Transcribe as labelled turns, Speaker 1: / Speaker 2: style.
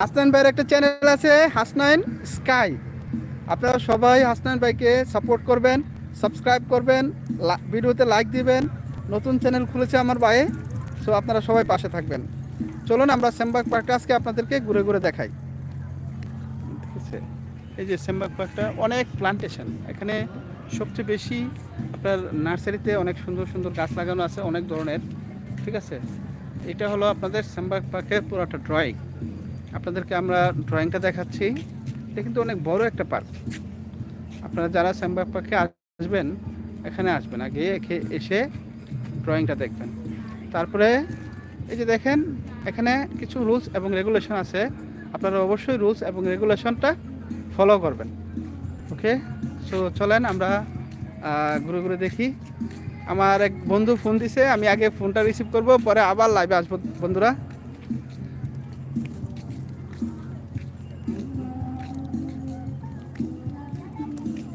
Speaker 1: হাসনাইন ভাইয়ের একটা চ্যানেল আছে, হাসনাইন স্কাই। আপনারা সবাই হাসনাইন ভাইকে সাপোর্ট করবেন সাবস্ক্রাইব করবেন ভিডিওতে লাইক দিবেন। নতুন চ্যানেল খুলেছে আমার ভাইয়ে সো আপনারা সবাই পাশে থাকবেন। চলুন আমরা সেমবাগ পার্কটা আজকে আপনাদেরকে ঘুরে ঘুরে দেখাই। ঠিক আছে এই যে সেমবাগ পার্কটা অনেক প্লান্টেশন এখানে সবচেয়ে বেশি আপনার নার্সারিতে অনেক সুন্দর সুন্দর গাছ লাগানো আছে, অনেক ধরনের। ঠিক আছে? এটা হলো আপনাদের সেমবাগ পার্কের পুরোটা ড্রয়িং আপনাদেরকে আমরা ড্রয়িংটা দেখাচ্ছি। এটা কিন্তু অনেক বড় একটা পার্ক আপনারা যারা সেমবাগ পার্কে আসবেন, এখানে আসবেন। আগে এসে ড্রয়িংটা দেখবেন। তারপরে এই যে দেখেন, এখানে কিছু রুলস এবং রেগুলেশন আছে। আপনারা অবশ্যই রুলস এবং রেগুলেশনটা ফলো করবেন। ওকে সো চলেন আমরা ঘুরে ঘুরে দেখি। আমার এক বন্ধু ফোন দিছে, আমি আগে ফোনটা রিসিভ করব, পরে আবার লাইভে আসব, বন্ধুরা।